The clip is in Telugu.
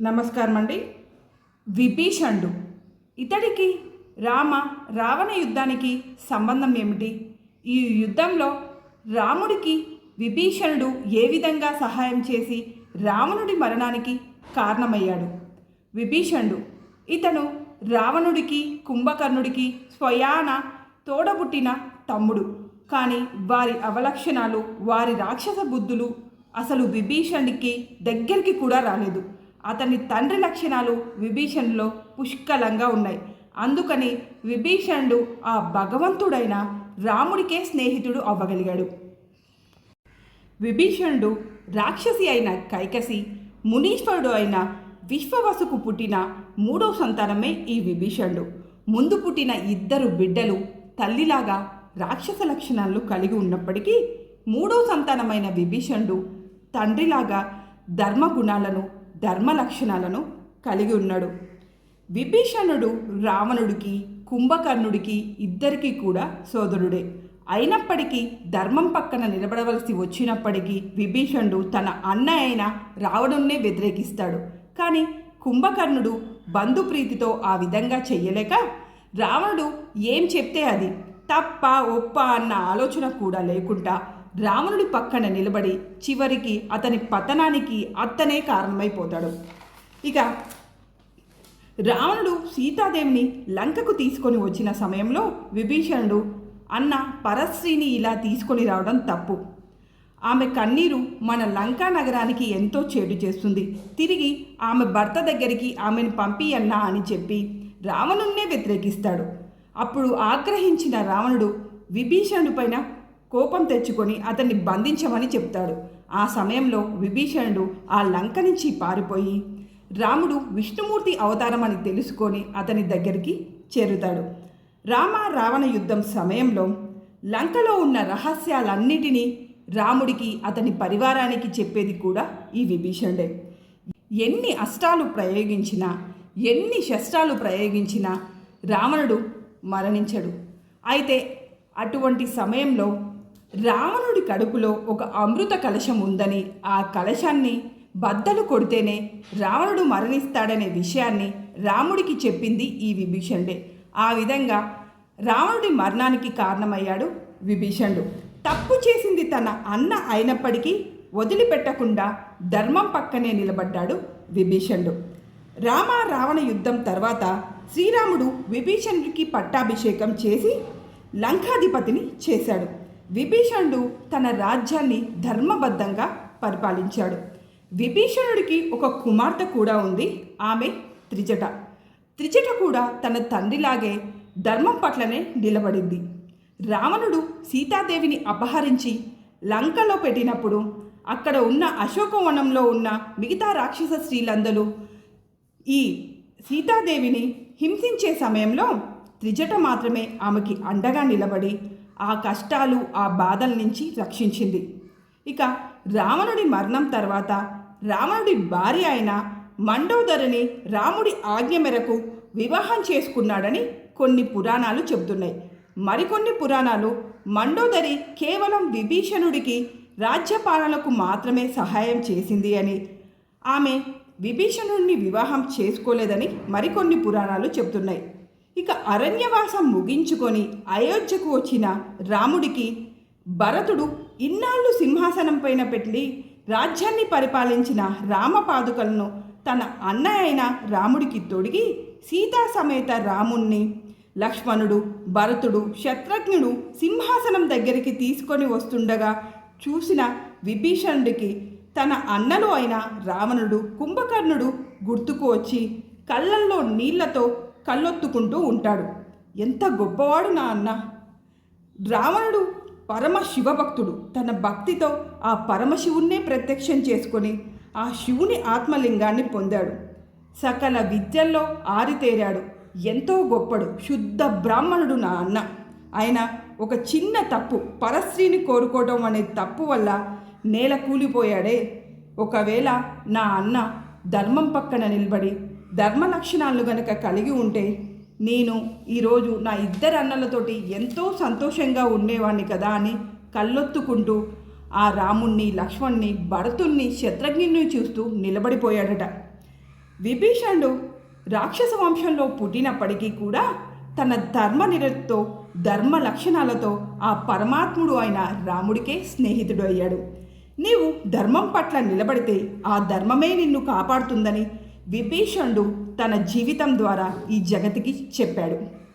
నమస్కారం అండి విభీషణుడు. ఇతడికి రామ రావణ యుద్ధానికి సంబంధం ఏమిటి? ఈ యుద్ధంలో రాముడికి విభీషణుడు ఏ విధంగా సహాయం చేసి రావణుడి మరణానికి కారణమయ్యాడు? విభీషణుడు. ఇతను రావణుడికి కుంభకర్ణుడికి స్వయాన తోడబుట్టిన తమ్ముడు. కానీ వారి అవలక్షణాలు వారి రాక్షస బుద్ధులు అసలు విభీషణుడికి దగ్గరికి కూడా రాలేదు. అతని తండ్రి లక్షణాలు విభీషణులో పుష్కలంగా ఉన్నాయి. అందుకని విభీషణుడు ఆ భగవంతుడైన రాముడికే స్నేహితుడు అవ్వగలిగాడు. విభీషణుడు రాక్షసి అయిన కైకసి మునీశ్వరుడు అయిన విశ్వవసుకు పుట్టిన మూడో సంతానమే ఈ విభీషణుడు. ముందు పుట్టిన ఇద్దరు బిడ్డలు తల్లిలాగా రాక్షస లక్షణాలు కలిగి ఉన్నప్పటికీ మూడో సంతానమైన విభీషణుడు తండ్రిలాగా ధర్మ గుణాలను ధర్మ లక్షణాలను కలిగి ఉన్నాడు. విభీషణుడు రావణుడికి కుంభకర్ణుడికి ఇద్దరికీ కూడా సోదరుడే. అయినప్పటికీ ధర్మం పక్కన నిలబడవలసి వచ్చినప్పటికీ విభీషణుడు తన అన్న అయిన రావణున్నే వ్యతిరేకిస్తాడు. కానీ కుంభకర్ణుడు బంధుప్రీతితో ఆ విధంగా చెయ్యలేక రావణుడు ఏం చెప్తే అది తప్ప ఒప్ప అన్న ఆలోచన కూడా లేకుండా రావణుడి పక్కన నిలబడి చివరికి అతని పతనానికి అత్తనే కారణమైపోతాడు. ఇక రావణుడు సీతాదేవిని లంకకు తీసుకొని వచ్చిన సమయంలో విభీషణుడు అన్న పరశ్రీని ఇలా తీసుకొని రావడం తప్పు. ఆమె కన్నీరు మన లంకా నగరానికి ఎంతో చేటు చేస్తుంది. తిరిగి ఆమె భర్త దగ్గరికి ఆమెను పంపియన్నా అని చెప్పి రావణున్నే వ్యతిరేకిస్తాడు. అప్పుడు ఆగ్రహించిన రావణుడు విభీషణుడి పైన కోపం తెచ్చుకొని అతన్ని బంధించమని చెప్తాడు. ఆ సమయంలో విభీషణుడు ఆ లంక నుంచి పారిపోయి రాముడు విష్ణుమూర్తి అవతారం అని తెలుసుకొని అతని దగ్గరికి చేరుతాడు. రామ రావణ యుద్ధం సమయంలో లంకలో ఉన్న రహస్యాలన్నిటినీ రాముడికి అతని పరివారానికి చెప్పేది కూడా ఈ విభీషణుడే. ఎన్ని అష్టాలు ప్రయోగించినా ఎన్ని శస్త్రాలు ప్రయోగించినా రావణుడు మరణించడు. అయితే అటువంటి సమయంలో రావణుడి కడుపులో ఒక అమృత కలశం ఉందని ఆ కలశాన్ని బద్దలు కొడితేనే రావణుడు మరణిస్తాడనే విషయాన్ని రాముడికి చెప్పింది ఈ విభీషణుడే. ఆ విధంగా రావణుడి మరణానికి కారణమయ్యాడు విభీషణుడు. తప్పు చేసింది తన అన్న అయినప్పటికీ వదిలిపెట్టకుండా ధర్మం పక్కనే నిలబడ్డాడు విభీషణుడు. రామ రావణ యుద్ధం తర్వాత శ్రీరాముడు విభీషణుడికి పట్టాభిషేకం చేసి లంకాధిపతిని చేశాడు. విభీషణుడు తన రాజ్యాన్ని ధర్మబద్ధంగా పరిపాలించాడు. విభీషణుడికి ఒక కుమార్తె కూడా ఉంది. ఆమె త్రిజట. త్రిజట కూడా తన తండ్రిలాగే ధర్మం పట్లనే నిలబడింది. రావణుడు సీతాదేవిని అపహరించి లంకలో పెట్టినప్పుడు అక్కడ ఉన్న అశోకవనంలో ఉన్న మిగతా రాక్షస స్త్రీలందరూ ఈ సీతాదేవిని హింసించే సమయంలో త్రిజట మాత్రమే ఆమెకి అండగా నిలబడి ఆ కష్టాలు ఆ బాధల నుంచి రక్షించింది. ఇక రావణుడి మరణం తర్వాత రావణుడి భార్య అయిన మండోదరిని రాముడి ఆజ్ఞ మేరకు వివాహం చేసుకున్నాడని కొన్ని పురాణాలు చెబుతున్నాయి. మరికొన్ని పురాణాలు మండోదరి కేవలం విభీషణుడికి రాజ్యపాలనకు మాత్రమే సహాయం చేసింది అని. ఆమె విభీషణుడిని వివాహం చేసుకోలేదని మరికొన్ని పురాణాలు చెబుతున్నాయి. ఇక అరణ్యవాసం ముగించుకొని అయోధ్యకు వచ్చిన రాముడికి భరతుడు ఇన్నాళ్ళు సింహాసనం పైన పెట్టి రాజ్యాన్ని పరిపాలించిన రామపాదుకలను తన అన్న అయిన రాముడికి తొడిగి సీతా సమేత రాముణ్ణి లక్ష్మణుడు భరతుడు శత్రుఘ్నుడు సింహాసనం దగ్గరికి తీసుకొని వస్తుండగా చూసిన విభీషణుడికి తన అన్నలు అయిన రావణుడు కుంభకర్ణుడు గుర్తుకు వచ్చి కళ్ళల్లో నీళ్ళతో కళ్ళొత్తుకుంటూ ఉంటాడు. ఎంత గొప్పవాడు నా అన్న. రావణుడు పరమ శివభక్తుడు. తన భక్తితో ఆ పరమశివుణ్ణే ప్రత్యక్షం చేసుకొని ఆ శివుని ఆత్మలింగాన్ని పొందాడు. సకల విద్యల్లో ఆరితేరాడు. ఎంతో గొప్పడు శుద్ధ బ్రాహ్మణుడు నా అన్న. ఆయన ఒక చిన్న తప్పు పరశ్రీని కోరుకోవడం అనే తప్పు వల్ల నేల కూలిపోయాడే. ఒకవేళ నా అన్న ధర్మం పక్కన నిలబడి ధర్మ లక్షణాలు గనక కలిగి ఉంటే నేను ఈరోజు నా ఇద్దరు అన్నలతోటి ఎంతో సంతోషంగా ఉండేవాడిని కదా అని కళ్ళొత్తుకుంటూ ఆ రాముణ్ణి లక్ష్మణ్ణి భరతుణ్ణి శత్రుఘ్ని చూస్తూ నిలబడిపోయాడట. విభీషణుడు రాక్షస వంశంలో పుట్టినప్పటికీ కూడా తన ధర్మ నిరతో ధర్మ లక్షణాలతో ఆ పరమాత్ముడు అయిన రాముడికే స్నేహితుడు అయ్యాడు. నీవు ధర్మం పట్ల నిలబడితే ఆ ధర్మమే నిన్ను కాపాడుతుందని విభీషణుడు తన జీవితం ద్వారా ఈ జగతికి చెప్పాడు.